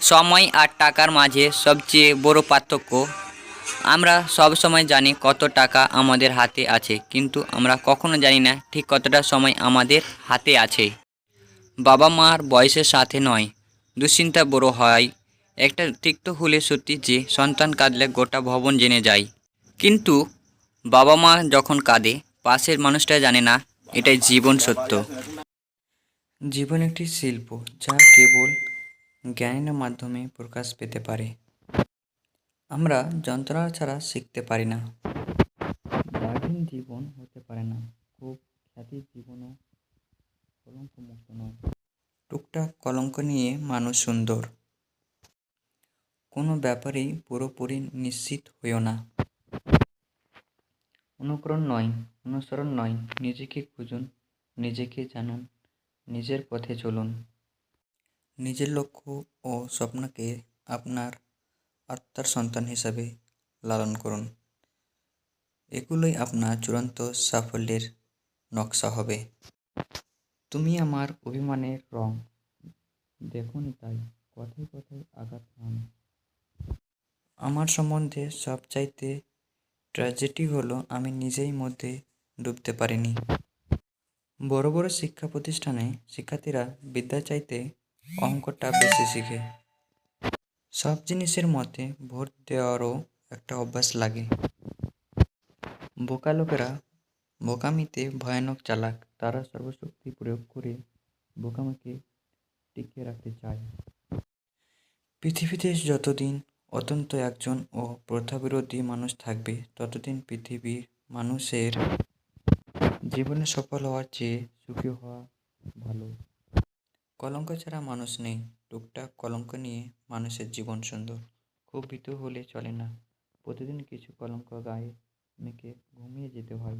সময় আর টাকার মাঝে সবচেয়ে বড় পার্থক্য। আমরা সব সময় জানি কত টাকা আমাদের হাতে আছে, কিন্তু আমরা কখনো জানি না ঠিক কতটা সময় আমাদের হাতে আছে। বাবা মার বয়সের সাথে নয়, দুশ্চিন্তা বড় হয়। একটা তিক্ত হলে সত্যি যে সন্তান কাঁদলে গোটা ভবন জেনে যায়। কিন্তু বাবা মা যখন কাঁদে, পাশের মানুষটা জানে না এটাই জীবন সত্য। জীবন একটি শিল্প যা কেবল জ্ঞানের মাধ্যমে প্রকাশ পেতে পারে। আমরা যন্ত্রণা ছাড়া শিখতে পারি না। দার্জিন জীবন হতে পারে না। খুব খ্যাতির জীবনও কলঙ্ক মুক্ত নয়। টুকটাক কলঙ্ক নিয়ে মানুষ সুন্দর। কোনো ব্যাপারেই পুরোপুরি নিশ্চিত হইও না। অনুকরণ নয়, অনুসরণ নয়। নিজেকে খুঁজুন, নিজেকে জানুন, নিজের পথে চলুন। নিজের লক্ষ্য ও স্বপ্নকে আপনার আত্মার সন্তান হিসাবে লালন করুন। এগুলোই আপনার চূড়ান্ত সাফল্যের নকশা হবে। তুমি আমার অভিমানের রং। দেখুনি তাই কথায় কথায় আঘাত হান আমার সম্বন্ধে সবচাইতে ট্র্যাজেডি হলো আমি নিজেই মধ্যে ডুবতে পারিনি। বড় বড় শিক্ষা প্রতিষ্ঠানে শিক্ষার্থীরা বিদ্যা চাইতে অঙ্কটা বেশি শিখে। সব জিনিসের মতে ভোট দেওয়ারও একটা অভ্যাস লাগে। বোকা লোকেরা বোকামিতে ভয়ানক চালাক, তারা সর্বশক্তি প্রয়োগ করে বোকামিকে টিকিয়ে রাখতে চায়। পৃথিবীতে যতদিন অত্যন্ত একজন ও প্রথাবিরোধী মানুষ থাকবে, ততদিন পৃথিবীর মানুষের জীবনে সফল হওয়ার চেয়ে সুখী হওয়া ভালো। কলঙ্ক ছাড়া মানুষ নেই। টুকটাক কলঙ্ক নিয়ে মানুষের জীবন সুন্দর। খুব ভীতু হলে চলে না। প্রতিদিন কিছু কলঙ্ক গায়ে মেখে ঘুমিয়ে যেতে হয়।